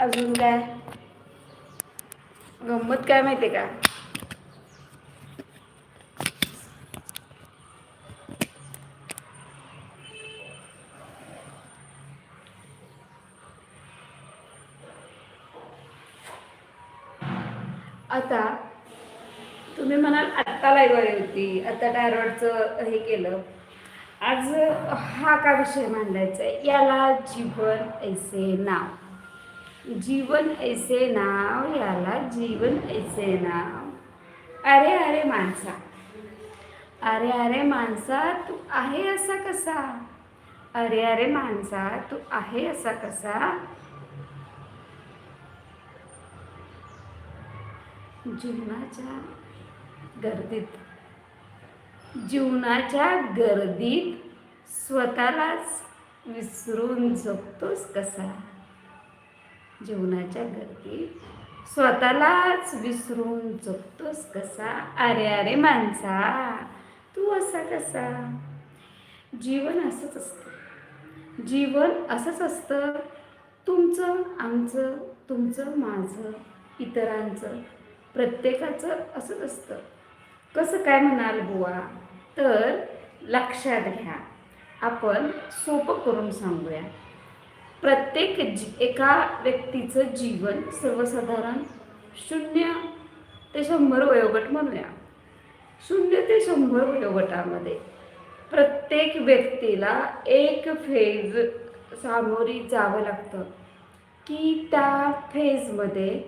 अजून काय? गंमत काय माहिती का? आता तुम्ही म्हणाल आत्ता लाईव्ह आली होती आता टायरॉइडचं हे केलं. आज हा का विषय मांडायचा आहे? याला जीवन ऐसे नाव. जीवन ऐसे नाव याला जीवन ऐसे नाव. अरे अरे माणसा. अरे अरे माणसा तू आहे असा कसा? अरे अरे माणसा तू आहे असा कसा? जीवनाच्या गर्दीत. जीवनाच्या गर्दीत स्वतःलाच विसरून जगतोस कसा? जीवनाच्या गर्दी स्वतःलाच विसरून जगतोस कसा? अरे अरे माणसा तू असा कसा? जीवन असंच असतं. जीवन असंच असतं. तुमचं आमचं तुमचं माझं इतरांचं प्रत्येकाचं असंच असतं. कसं काय म्हणाल बुवा? तर लक्षात घ्या. आपण सोपं करून सांगूया. प्रत्येक जी एका व्यक्तीचं जीवन सर्वसाधारण शून्य ते शंभर वयोगट म्हणूया. शून्य ते शंभर वयोगटामध्ये प्रत्येक व्यक्तीला एक फेज सामोरी जावं लागतं की त्या फेजमध्ये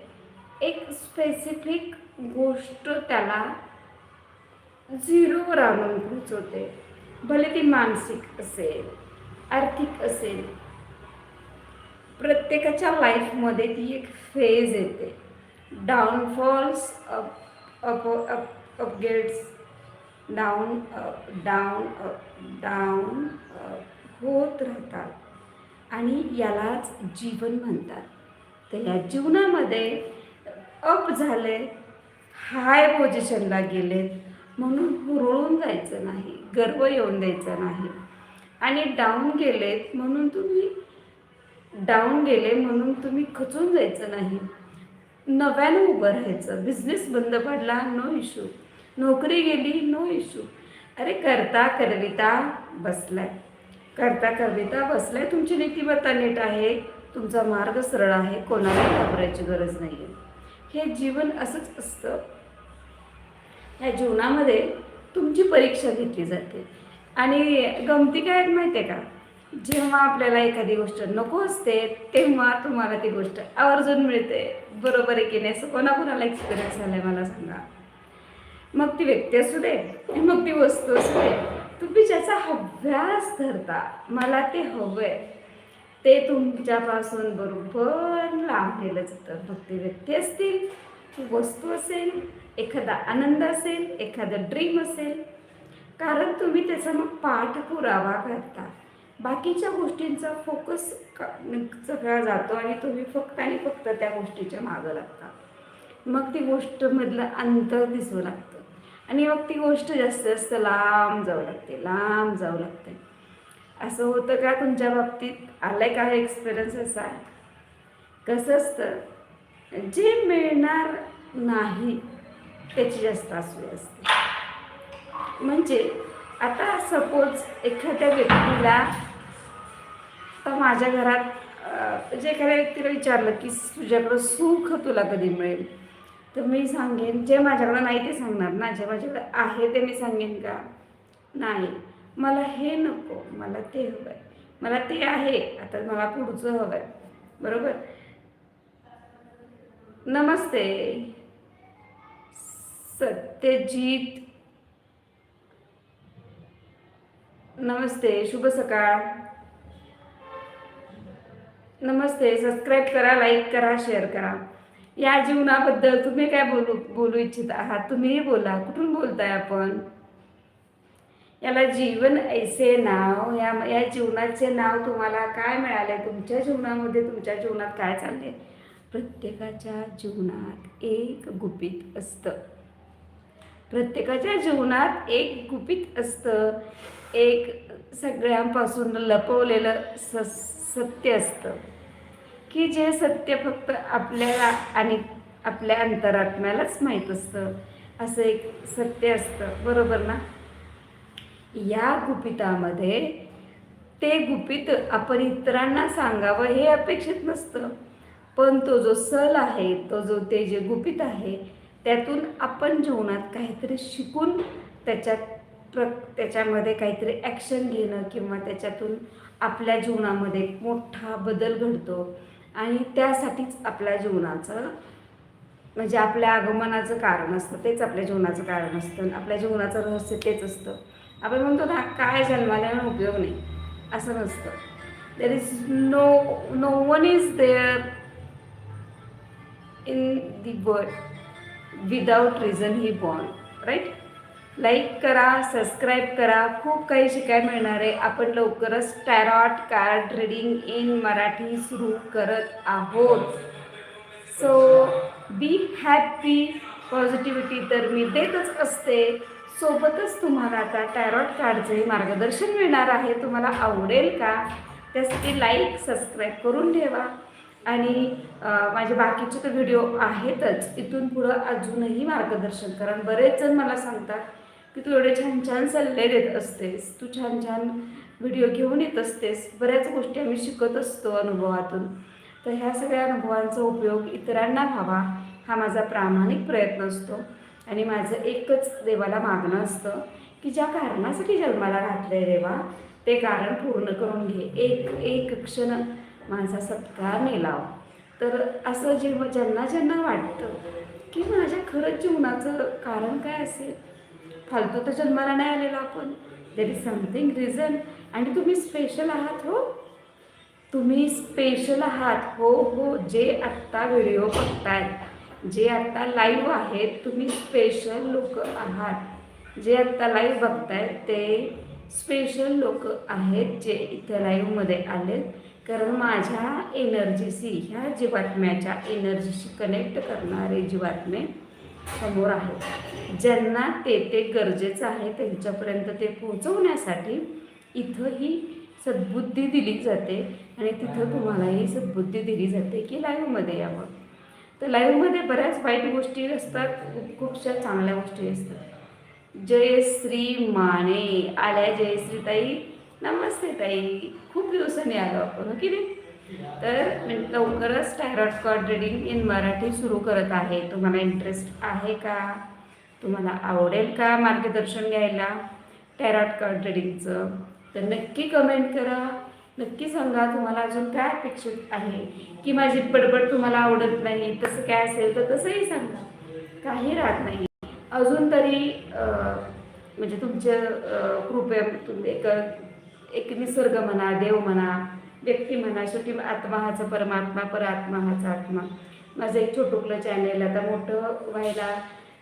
एक स्पेसिफिक गोष्ट त्याला झिरोवर आणून पोहोचवते. भले ती मानसिक असेल आर्थिक असेल प्रत्येकाच्या लाईफमध्ये ती एक फेज येते. Downfalls up up up अपगेट्स down up down up down होत राहतात. आणि यालाच जीवन म्हणतात. तर या जीवनामध्ये अप झाले हाय पोझिशनला गेलेत म्हणून हुरळून जायचं नाही गर्व येऊन द्यायचा नाही. आणि डाऊन गेलेत म्हणून तुम्ही डाऊन गेले म्हणून तुम्ही खचून जायचं नाही. नव्यानं उभं राहायचं. बिझनेस बंद पडला नो इशू नोकरी गेली नो इशू अरे करता करविता बसलाय. करता करविता बसलाय. तुमची नीतिमत्ता नीट आहे. तुमचा मार्ग सरळ आहे. कोणाला घाबरायची गरज नाही आहे हे जीवन असंच असतं. ह्या जीवनामध्ये तुमची परीक्षा घेतली जाते. आणि गमती काय आहेत माहिती आहे का? जेव्हा आपल्याला एखादी गोष्ट नको असते तेव्हा तुम्हाला ती गोष्ट आवर्जून मिळते. बरोबर आहे की नाही? असं कोणाकोणाला एक्सपिरियन्स झाला आहे मला सांगा. मग ती व्यक्ती असू दे मग ती वस्तू असू दे. तुम्ही ज्याचा हव्यास धरता मला ते हवंय. ते तुमच्यापासून बरोबर लांबलेलं जातं मग ती व्यक्ती असतील वस्तू असेल एखादा आनंद असेल एखादं ड्रीम असेल. कारण तुम्ही त्याचा मग पाठपुरावा करता. बाकीच्या गोष्टींचा फोकस सगळा जातो आणि तुम्ही फक्त आणि फक्त त्या गोष्टीच्या मागं लागता. मग ती गोष्टमधलं अंतर दिसू लागतं. आणि मग ती गोष्ट जास्त जास्त लांब जाऊ लागते लांब जाऊ लागते. असं होतं का तुमच्या बाबतीत? आलाय का एक्सपिरियन्स असा? आहे कसं असतं? जे मिळणार नाही त्याची जास्त असू असते. म्हणजे आता सपोज एखाद्या व्यक्तीला तर माझ्या घरात जे एखाद्या व्यक्तीला विचारलं की तुझ्याकडं सुख तुला कधी मिळेल? तर मी सांगेन जे माझ्याकडं नाही ते सांगणार ना. जे माझ्याकडं आहे ते मी सांगेन का? नाही. मला हे नको. मला ते हवं आहे मला ते आहे. आता मला पुढचं हवं आहे बरोबर? नमस्ते. सत्यजित. नमस्ते. शुभ सकाळ. नमस्ते सबस्क्राईब करा लाईक करा शेअर करा. या जीवनाबद्दल तुम्ही काय बोलू बोलू इच्छित आहात? तुम्हीही बोला. कुठून बोलताय आपण? याला जीवन ऐसे नाव या या जीवनाचे नाव तुम्हाला काय मिळाले? तुमच्या जीवनामध्ये तुमच्या जीवनात काय चालले? प्रत्येकाच्या जीवनात एक गुपित असतं. प्रत्येकाच्या जीवनात एक गुपित असतं. एक सगळ्यांपासून लपवलेलं स सत्य असतं. की जे सत्य फक्त आपल्याला आणि आपल्या अंतरात्म्यालाच माहीत असतं. असं एक सत्य असतं. बरोबर ना? या गुपितामध्ये ते गुपित आपण इतरांना सांगावं हे अपेक्षित नसतं. पण तो जो सल आहे तो जो ते जे गुपित आहे त्यातून आपण जीवनात काहीतरी शिकून त्याच्यात प्र त्याच्यामध्ये काहीतरी ॲक्शन घेणं किंवा त्याच्यातून आपल्या जीवनामध्ये मोठा बदल घडतो. आणि त्यासाठीच आपल्या जीवनाचं म्हणजे आपल्या आगमनाचं कारण असतं तेच आपल्या जीवनाचं कारण असतं आणि आपल्या जीवनाचं रहस्य तेच असतं. आपण म्हणतो ना काय जन्माला उपयोग नाही असं नसतं. There is no no one is there in the world without reason he born right like करा सबस्क्राईब करा. खूप काही शिकायला मिळणार आहे. आपण लवकरच tarot card reading in Marathi सुरू करत आहोत. सो बी हॅपी पॉझिटिव्हिटी तर मी देतच असते. सोबतच तुम्हाला आता टॅरॉट कार्डचे मार्गदर्शन मिळणार आहे. तुम्हाला आवडेल का? त्यासाठी लाईक सबस्क्राईब करून ठेवा. आणि माझे बाकीचे तर व्हिडिओ आहेतच. इथून पुढं अजूनही मार्गदर्शन कारण बरेच जण मला सांगतात की तू एवढे छान छान सल्ले देत असतेस तू छान छान व्हिडिओ घेऊन येत असतेस बऱ्याच गोष्टी आम्ही शिकत असतो अनुभवातून. तर ह्या सगळ्या अनुभवांचा उपयोग इतरांना व्हावा हा माझा प्रामाणिक प्रयत्न असतो. आणि माझं एकच देवाला मागणं असतं की ज्या कारणासाठी जन्माला घातलं आहे देवा ते कारण पूर्ण करून घे. एक एक क्षण माझा सत्कार नेलाव तर असं जेव्हा ज्यांना ज्यांना वाटतं की माझ्या खरंच जीवनाचं कारण काय असेल फालतू तर जन्माला नाही आलेलो आपण. देर इज समथिंग रिझन आणि तुम्ही स्पेशल आहात हो. तुम्ही स्पेशल आहात. हो हो जे आत्ता व्हिडिओ बघतायत जे आत्ता लाईव्ह आहेत तुम्ही स्पेशल लोक आहात. जे आत्ता लाईव्ह बघतायत ते स्पेशल लोक आहेत जे इथं लाईव्हमध्ये आलेत. कारण माझ्या एनर्जीशी ह्या जीवात्म्याच्या एनर्जीशी कनेक्ट करणारे जीवात्मे समोर आहे. ज्यांना ते ते गरजेचं आहे त्यांच्यापर्यंत ते पोहोचवण्यासाठी इथं ही सद्बुद्धी दिली जाते आणि तिथं तुम्हाला ही सद्बुद्धी दिली जाते की लाईव्हमध्ये यावं. तर लाईव्हमध्ये बऱ्याच वाईट गोष्टी असतात खूप खूपशा चांगल्या गोष्टी असतात. जयश्री माने आल्या जयश्री ताई. नमस्ते ताई. खूप दिवसांनी आलो आपण हो की नाही? तर मी लवकरच tarot card reading in Marathi सुरू करत आहे. तुम्हाला इंटरेस्ट आहे का? तुम्हाला आवडेल का मार्गदर्शन घ्यायला टॅरॉट कार्ड रिडिंगचं तर नक्की कमेंट करा. नक्की सांगा तुम्हाला अजून काय अपेक्षित आहे. की माझी बडबड तुम्हाला आवडत नाही तसं काय असेल तर तसंही सांगा. काही राहत नाही. अजून तरी म्हणजे तुमच्या कृपया एक एक निसर्ग म्हणा देव म्हणा व्यक्ती म्हणा शेवटी आत्मा हाचा परमात्मा परात्मा हाचा आत्मा. माझं एक छोटुकलं चॅनेल आता मोठं व्हायला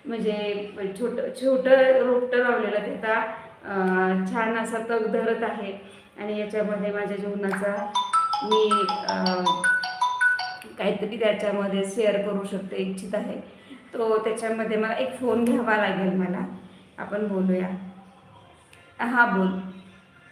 म्हणजे छोटं छोटं रोपटं लावलेलं ते आता छान असा तग धरत आहे. आणि याच्यामध्ये माझ्या जीवनाचा मी काहीतरी त्याच्यामध्ये शेअर करू शकते इच्छित आहे. तो त्याच्यामध्ये मला एक फोन घ्यावा लागेल मला. आपण बोलूया. हां बोल.